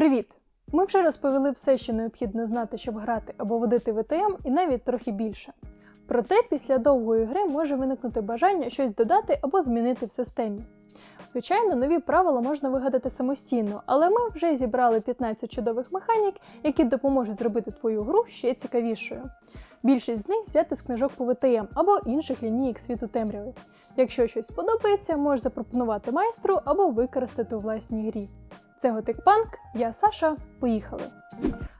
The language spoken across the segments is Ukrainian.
Привіт! Ми вже розповіли все, що необхідно знати, щоб грати або водити ВТМ, і навіть трохи більше. Проте після довгої гри може виникнути бажання щось додати або змінити в системі. Звичайно, нові правила можна вигадати самостійно, але ми вже зібрали 15 чудових механік, які допоможуть зробити твою гру ще цікавішою. Більшість з них взяти з книжок по ВТМ або інших лінійок світу темряви. Якщо щось сподобається, можеш запропонувати майстру або використати у власній грі. Це Готик Панк, я Саша. Поїхали!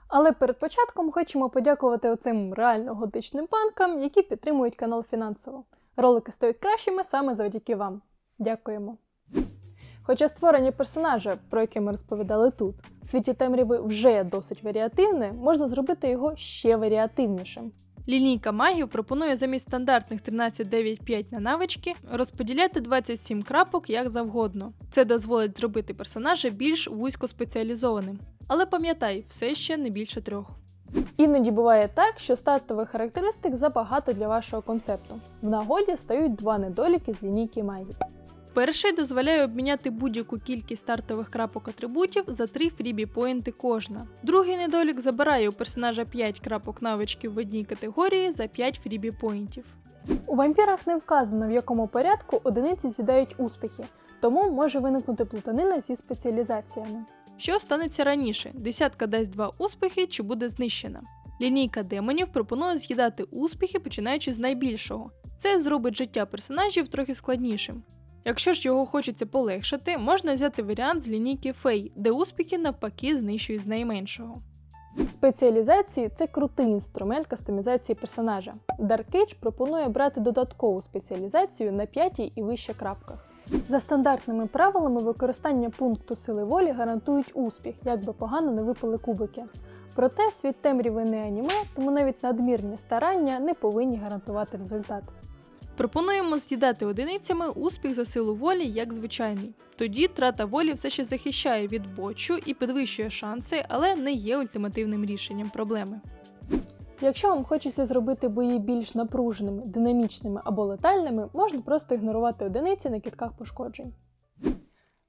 Але перед початком хочемо подякувати оцим реально готичним панкам, які підтримують канал фінансово. Ролики стають кращими саме завдяки вам. Дякуємо. Хоча створення персонажа, про яке ми розповідали тут, в світі темряви вже досить варіативне, можна зробити його ще варіативнішим. Лінійка магів пропонує замість стандартних 13.9.5 на навички розподіляти 27 крапок як завгодно. Це дозволить зробити персонажа більш вузькоспеціалізованим. Але пам'ятай, все ще не більше трьох. Іноді буває так, що стартових характеристик забагато для вашого концепту. В нагоді стають два недоліки з лінійки магів. Перший дозволяє обміняти будь-яку кількість стартових крапок атрибутів за 3 фрібі поінти кожна. Другий недолік забирає у персонажа 5 крапок навичків в одній категорії за 5 фрібі поінтів. У вампірах не вказано, в якому порядку одиниці з'їдають успіхи, тому може виникнути плутанина зі спеціалізаціями. Що станеться раніше? Десятка дасть 2 успіхи чи буде знищена. Лінійка демонів пропонує з'їдати успіхи, починаючи з найбільшого. Це зробить життя персонажів трохи складнішим. Якщо ж його хочеться полегшити, можна взяти варіант з лінійки Фей, де успіхи навпаки знищують з найменшого. Спеціалізації це крутий інструмент кастомізації персонажа. Dark Age пропонує брати додаткову спеціалізацію на п'ятій і вище крапках. За стандартними правилами використання пункту сили волі гарантують успіх, як би погано не випали кубики. Проте світ темряви не аніме, тому навіть надмірні старання не повинні гарантувати результат. Пропонуємо з'їдати одиницями успіх за силу волі як звичайний. Тоді трата волі все ще захищає від бочу і підвищує шанси, але не є ультимативним рішенням проблеми. Якщо вам хочеться зробити бої більш напруженими, динамічними або летальними, можна просто ігнорувати одиниці на кітках пошкоджень.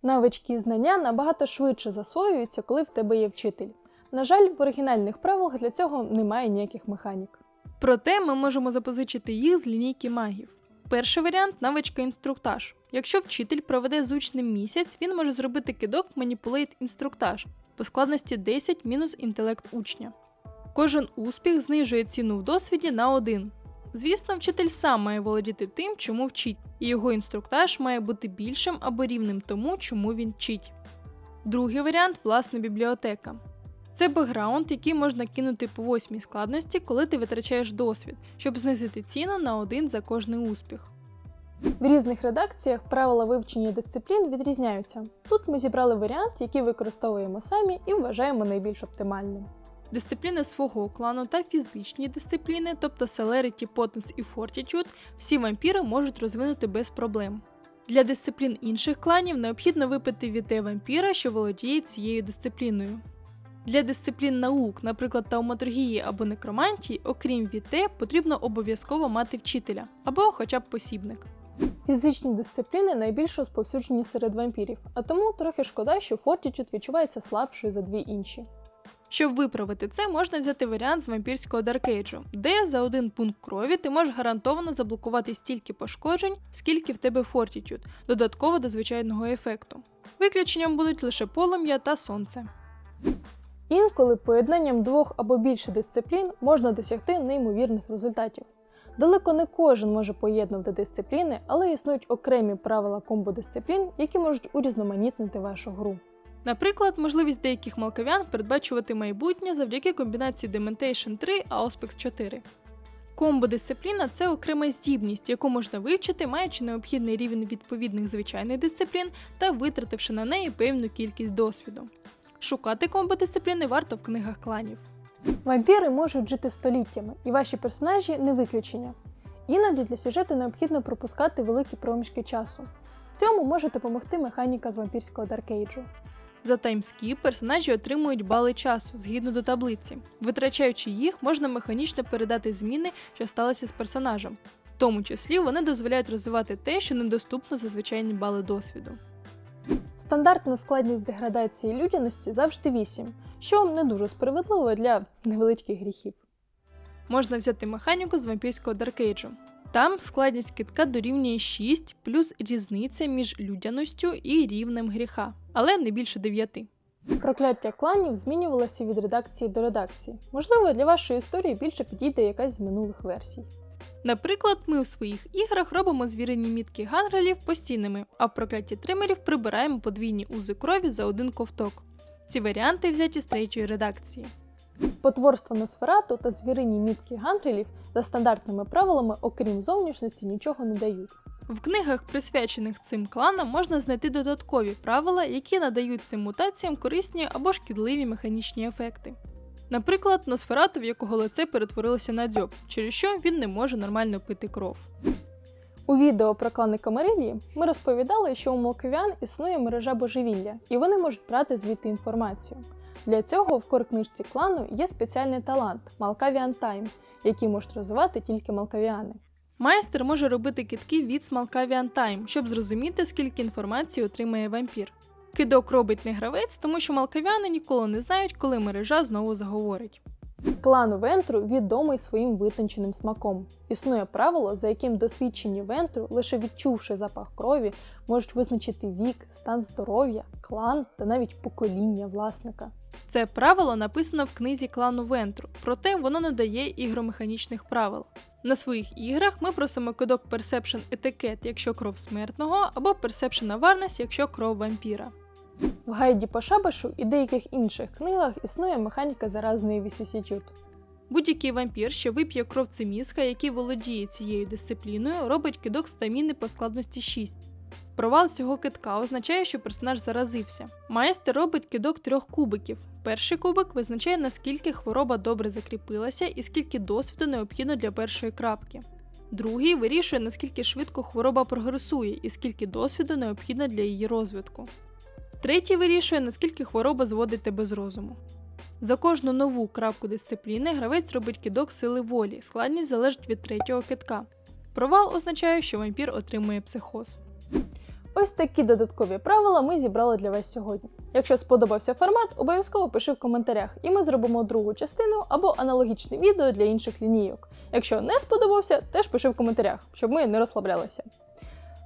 Навички і знання набагато швидше засвоюються, коли в тебе є вчитель. На жаль, в оригінальних правилах для цього немає ніяких механік. Проте ми можемо запозичити їх з лінійки магів. Перший варіант навичка інструктаж. Якщо вчитель проведе з учнем місяць, він може зробити кидок Manipulate інструктаж по складності 10 мінус інтелект учня. Кожен успіх знижує ціну в досвіді на 1. Звісно, вчитель сам має володіти тим, чому вчить, і його інструктаж має бути більшим або рівним тому, чому він вчить. Другий варіант власна бібліотека. Це бекграунд, який можна кинути по восьмій складності, коли ти витрачаєш досвід, щоб знизити ціну на один за кожний успіх. В різних редакціях правила вивчення дисциплін відрізняються. Тут ми зібрали варіант, який використовуємо самі і вважаємо найбільш оптимальним. Дисципліни свого клану та фізичні дисципліни, тобто Celerity, Potence і Fortitude, всі вампіри можуть розвинути без проблем. Для дисциплін інших кланів необхідно випити віте вампіра, що володіє цією дисципліною. Для дисциплін наук, наприклад, тауматургії або некромантії, окрім віте, потрібно обов'язково мати вчителя або хоча б посібник. Фізичні дисципліни найбільш розповсюджені серед вампірів, а тому трохи шкода, що Fortitude відчувається слабшою за дві інші. Щоб виправити це, можна взяти варіант з вампірського даркейджу, де за один пункт крові ти можеш гарантовано заблокувати стільки пошкоджень, скільки в тебе Fortitude, додатково до звичайного ефекту. Виключенням будуть лише полум'я та сонце. Інколи поєднанням двох або більше дисциплін можна досягти неймовірних результатів. Далеко не кожен може поєднувати дисципліни, але існують окремі правила комбо-дисциплін, які можуть урізноманітнити вашу гру. Наприклад, можливість деяких малковян передбачувати майбутнє завдяки комбінації Dementation 3 Auspex 4. Комбо-дисципліна це окрема здібність, яку можна вивчити, маючи необхідний рівень відповідних звичайних дисциплін та витративши на неї певну кількість досвіду. Шукати комбо-дисципліни варто в книгах кланів. Вампіри можуть жити століттями, і ваші персонажі не виключення. Іноді для сюжету необхідно пропускати великі проміжки часу. В цьому може допомогти механіка з вампірського даркейджу. За таймскіп персонажі отримують бали часу згідно до таблиці. Витрачаючи їх, можна механічно передати зміни, що сталися з персонажем. В тому числі вони дозволяють розвивати те, що недоступно за звичайні бали досвіду. Стандартна складність деградації людяності завжди 8, що не дуже справедливо для невеличких гріхів. Можна взяти механіку з вампірського даркейджу. Там складність китка дорівнює 6 плюс різниця між людянostю і рівнем гріха, але не більше 9. Прокляття кланів змінювалося від редакції до редакції. Можливо, для вашої історії більше підійде якась з минулих версій. Наприклад, ми в своїх іграх робимо звірині мітки гангрелів постійними, а в прокляті тримерів прибираємо подвійні узи крові за один ковток. Ці варіанти взяті з третьої редакції. Потворство Носферату та звірині мітки гангрелів за стандартними правилами, окрім зовнішності, нічого не дають. В книгах, присвячених цим кланам, можна знайти додаткові правила, які надають цим мутаціям корисні або шкідливі механічні ефекти. Наприклад, Носферату, в якого лице перетворилося на дзьоб, через що він не може нормально пити кров. У відео про клани Камарилії ми розповідали, що у молковян існує мережа божевілля, і вони можуть брати звідти інформацію. Для цього в кор-книжці клану є спеціальний талант Малкавіан Тайм, який можуть розвивати тільки малкавіани. Майстер може робити китки від Малкавіан Time, щоб зрозуміти, скільки інформації отримає вампір. Кидок робить не гравець, тому що малкавіани ніколи не знають, коли мережа знову заговорить. Клан Вентру відомий своїм витонченим смаком. Існує правило, за яким досвідчені Вентру, лише відчувши запах крові, можуть визначити вік, стан здоров'я, клан та навіть покоління власника. Це правило написано в книзі клану Вентру, проте воно не дає ігромеханічних правил. На своїх іграх ми просимо кодок Perception Etiquette, якщо кров смертного, або Perception Awareness, якщо кров вампіра. В гайді по шабашу і деяких інших книгах існує механіка заразної вісісітют. Будь-який вампір, що вип'є кров циміска, який володіє цією дисципліною, робить кидок стаміни по складності 6. Провал цього китка означає, що персонаж заразився. Майстер робить кидок трьох кубиків. Перший кубик визначає, наскільки хвороба добре закріпилася і скільки досвіду необхідно для першої крапки. Другий вирішує, наскільки швидко хвороба прогресує і скільки досвіду необхідно для її розвитку. Третій вирішує, наскільки хвороба зводить тебе з розуму. За кожну нову крапку дисципліни гравець робить кидок сили волі, складність залежить від третього китка. Провал означає, що вампір отримує психоз. Ось такі додаткові правила ми зібрали для вас сьогодні. Якщо сподобався формат, обов'язково пиши в коментарях, і ми зробимо другу частину або аналогічне відео для інших лінійок. Якщо не сподобався, теж пиши в коментарях, щоб ми не розслаблялися.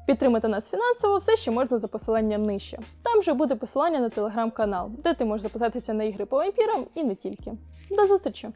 Підтримати нас фінансово все ще можна за посиланням нижче. Там же буде посилання на телеграм-канал, де ти можеш записатися на ігри по вампірам і не тільки. До зустрічі!